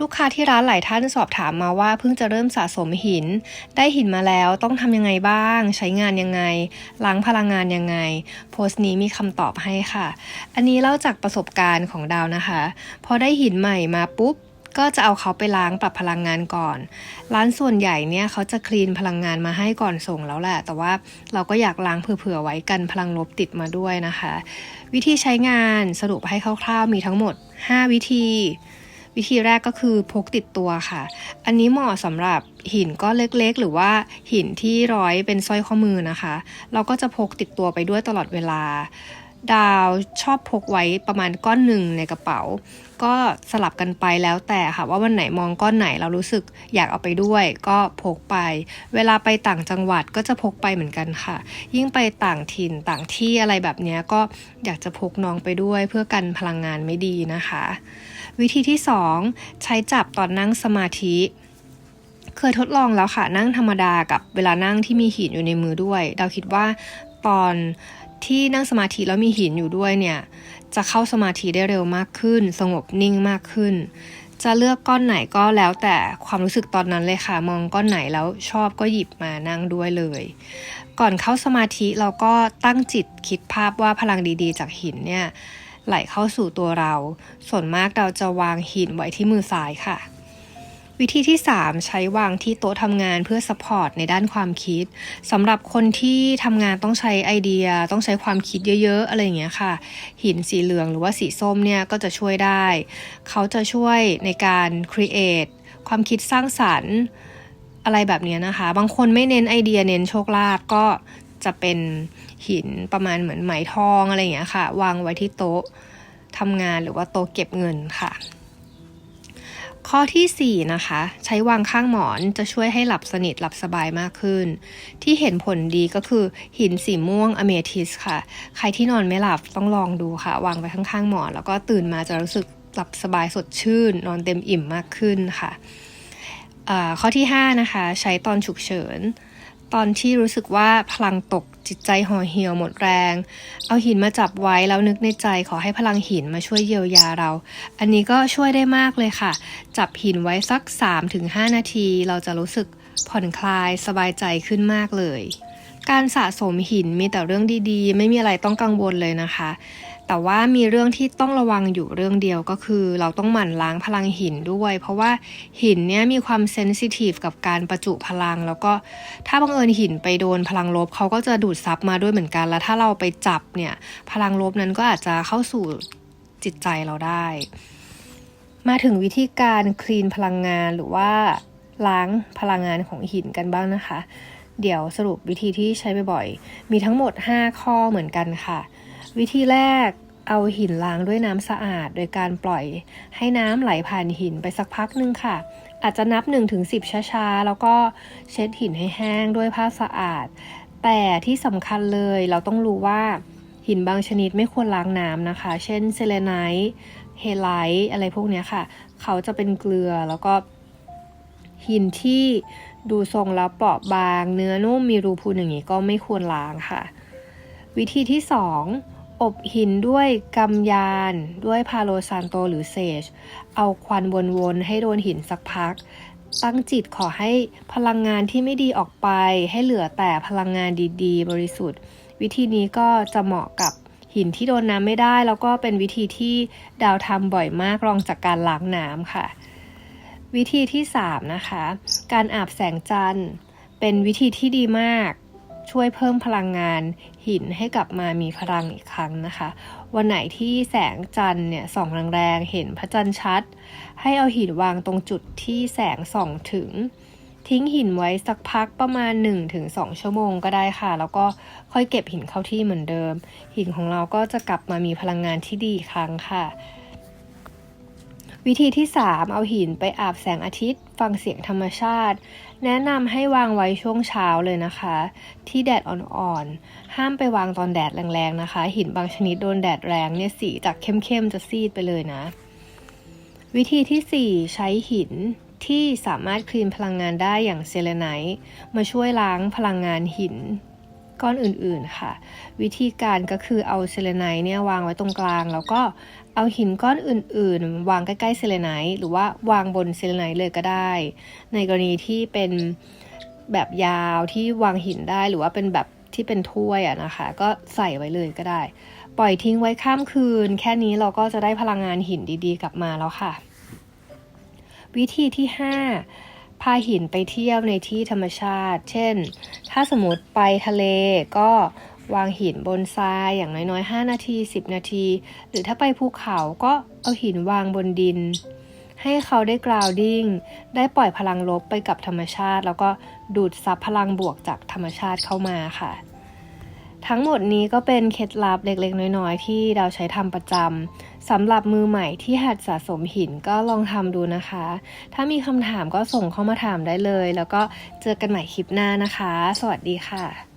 ลูกค้าที่ร้านหลายท่านสอบถามมาว่าเพิ่งจะเริ่มสะสมหิน ได้หินมาแล้วต้องทำยังไงบ้าง ใช้งานยังไง ล้างพลังงานยังไง โพสต์นี้มีคำตอบให้ค่ะ อันนี้เล่าจากประสบการณ์ของดาวนะคะ พอได้หินใหม่มาปุ๊บก็จะเอาเขาไปล้างปรับพลังงานก่อน ร้านส่วนใหญ่เนี่ยเขาจะคลีนพลังงานมาให้ก่อนส่งแล้วแหละ แต่ว่าเราก็อยากล้างเผื่อๆไว้กันพลังลบติดมาด้วยนะคะ วิธีใช้งานสรุปให้คร่าวๆมีทั้งหมด 5 วิธี วิธีแรกก็คือพกติดตัวค่ะ อันนี้เหมาะสำหรับหินก้อนเล็กๆ หรือว่าหินที่ร้อยเป็นสร้อยข้อมือนะคะ เราก็จะพกติดตัวไปด้วยตลอดเวลา ดาวชอบพกไว้ประมาณก้อนหนึ่งในกระเป๋า ก็สลับกันไปแล้วแต่ค่ะว่าวันไหนมองก้อนไหนเรารู้สึกอยากเอาไปด้วย ก็พกไป เวลาไปต่างจังหวัดก็จะพกไปเหมือนกันค่ะ ยิ่งไปต่างถิ่นต่างที่อะไรแบบนี้ก็อยากจะพกน้องไปด้วยเพื่อกันพลังงานไม่ดีนะคะ วิธีที่ 2 ใช้จับตอนนั่งสมาธิเคยทดลองแล้วค่ะนั่งธรรมดากับเวลานั่งที่มีหินอยู่ในมือด้วยดาวคิดว่าตอน ที่นั่งสมาธิแล้วมีหินอยู่ด้วยเนี่ย จะเข้าสมาธิได้เร็วมากขึ้น สงบนิ่งมากขึ้น จะเลือกก้อนไหนก็แล้วแต่ความรู้สึกตอนนั้นเลยค่ะ มองก้อนไหนแล้วชอบก็หยิบมานั่งด้วยเลย ก่อนเข้าสมาธิเราก็ตั้งจิตคิดภาพว่าพลังดีๆ จากหินเนี่ยไหลเข้าสู่ตัวเรา ส่วนมากเราจะวางหินไว้ที่มือซ้ายค่ะ วิธีที่ 3 ใช้วางที่โต๊ะทำงานเพื่อสปอร์ตในด้านความคิดสำหรับคนที่ทำงานต้องใช้ไอเดีย ต้องใช้ความคิดเยอะ ๆ อะไรอย่างเงี้ยค่ะ หินสีเหลืองหรือว่าสีส้มเนี่ยก็จะช่วยได้ เขาจะช่วยในการ create ความคิดสร้างสรรค์อะไรแบบเนี้ยนะคะ บางคนไม่เน้นไอเดียเน้นโชคลาภก็จะเป็นหินประมาณเหมือนไหมทองอะไรอย่างเงี้ยค่ะ วางไว้ที่โต๊ะทำงานหรือว่าโต๊ะเก็บเงินค่ะ ข้อทีสี่ 4 นะคะ ใช้วางข้างหมอนจะช่วยให้หลับสนิทหลับสบายมากขึ้น ที่เห็นผลดีก็คือหินสีม่วงอเมทิสค่ะ ใครที่นอนไม่หลับต้องลองดูค่ะ วางไว้ข้างๆหมอน แล้วก็ตื่นมาจะรู้สึกหลับสบายสดชื่น นอนเต็มอิ่มมากขึ้นค่ะข้อที่ 5 นะคะ ใช้ตอนฉุกเฉิน ตอนที่รู้สึกว่าพลังตกจิตใจห่อเหี่ยวหมดแรง เอาหินมาจับไว้แล้วนึกในใจขอให้พลังหินมาช่วยเยียวยาเรา อันนี้ก็ช่วยได้มากเลยค่ะ จับหินไว้สัก 3-5 นาที เราจะรู้สึกผ่อนคลายสบายใจขึ้นมากเลย การสะสมหินมีแต่เรื่องดีๆ ไม่มีอะไรต้องกังวลเลยนะคะ แต่ว่ามีเรื่องที่ต้องระวังอยู่เรื่องเดียวก็คือ เราต้องหมั่นล้างพลังหินด้วย เพราะว่าหินเนี่ยมีความเซนซิทีฟกับการประจุพลัง แล้วก็ถ้าบังเอิญหินไปโดนพลังลบเขาก็จะดูดซับมาด้วยเหมือนกัน แล้วถ้าเราไปจับเนี่ยพลังลบนั้นก็อาจจะเข้าสู่จิตใจเราได้ มาถึงวิธีการคลีนพลังงานหรือว่าล้างพลังงานของหินกันบ้างนะคะ เดี๋ยวสรุปวิธีที่ใช้บ่อยๆมีทั้งหมด 5 ข้อเหมือนกันค่ะ วิธีแรกเอาหินล้างด้วยน้ำสะอาด โดยการปล่อยให้น้ำไหลผ่านหินไปสักพักหนึงค่ะ อาจจะนับ 1-10 ช้าๆ แล้วก็เช็ดหินให้แห้งด้วยผ้าสะอาด แต่ที่สำคัญเลยเราต้องรู้ว่าหินบางชนิดไม่ควรล้างน้ำนะคะ เช่นเซเลไนท์เฮไลท์อะไรพวกนี้ค่ะ เขาจะเป็นเกลือแล้วก็หินที่ดูทรงแล้วเปราะบาง เนื้อนุ่มมีรูพูนอย่างนี้ก็ไม่ควรล้างค่ะ วิธีที่ 2 อบหินด้วยกำยาน ด้วยพาโลซานโตหรือเซจ เอาควันวนๆให้โดนหินสักพัก ตั้งจิตขอให้พลังงานที่ไม่ดีออกไป ให้เหลือแต่พลังงานดีๆ บริสุทธิ์ วิธีนี้ก็จะเหมาะกับหินที่โดนน้ำไม่ได้ แล้วก็เป็นวิธีที่ดาวทำบ่อยมากรองจากการล้างน้ำค่ะ วิธีที่ 3 นะคะ การอาบแสงจันทร์ เป็นวิธีที่ดีมาก ช่วยเพิ่มพลังงานหินให้กลับมามีพลังอีกครั้งนะคะ วันไหนที่แสงจันทร์เนี่ยส่องแรงๆเห็นพระจันทร์ชัด ให้เอาหินวางตรงจุดที่แสงส่องถึง ทิ้งหินไว้สักพักประมาณ 1-2 ชั่วโมงก็ได้ค่ะ แล้วก็ค่อยเก็บหินเข้าที่เหมือนเดิม หินของเราก็จะกลับมามีพลังงานที่ดีอีกครั้งค่ะ วิธีที่ 3 เอาหินไปอาบแสงอาทิตย์ ฟังเสียงธรรมชาติ แนะนำให้วางไว้ช่วงเช้าเลยนะคะ ที่แดดอ่อนๆ ห้ามไปวางตอนแดดแรงๆนะคะ หินบางชนิดโดนแดดแรงเนี่ยสีจากเข้มๆจะซีดไปเลยนะ วิธีที่ 4 ใช้หินที่สามารถคลีนพลังงานได้อย่างเซเลไนท์มาช่วยล้างพลังงานหิน ก้อนอื่นๆค่ะ วิธีการก็คือเอาเซเลไนท์เนี่ยวางไว้ตรงกลาง แล้วก็เอาหินก้อนอื่นๆ วางใกล้ๆเซเลไนต์หรือว่าวางบนเซเลไนต์เลยก็ได้ ในกรณีที่เป็นแบบยาวที่วางหินได้หรือว่าเป็นแบบที่เป็นถ้วยอะนะคะ ก็ใส่ไว้เลยก็ได้ ปล่อยทิ้งไว้ข้ามคืน แค่นี้เราก็จะได้พลังงานหินดีๆ กลับมาแล้วค่ะ วิธีที่ 5พาหินไปเที่ยวในที่ธรรมชาติ เช่น ถ้าสมมติไปทะเลก็วางหินบนทรายอย่างน้อยๆ 5 นาที 10 นาที หรือถ้าไปภูเขาก็เอาหินวางบนดิน ให้เขาได้กราวดิ้ง ได้ปล่อยพลังลบไปกับธรรมชาติ แล้วก็ดูดซับพลังบวกจากธรรมชาติเข้ามาค่ะ ทั้งหมดนี้ก็เป็นเคล็ดลับเล็กๆ น้อยๆ ที่เราใช้ทำประจำสำหรับมือใหม่ที่หัดสะสมหินก็ลองทำดูนะคะ ถ้ามีคำถามก็ส่งเข้ามาถามได้เลย แล้วก็เจอกันใหม่คลิปหน้านะคะ สวัสดีค่ะ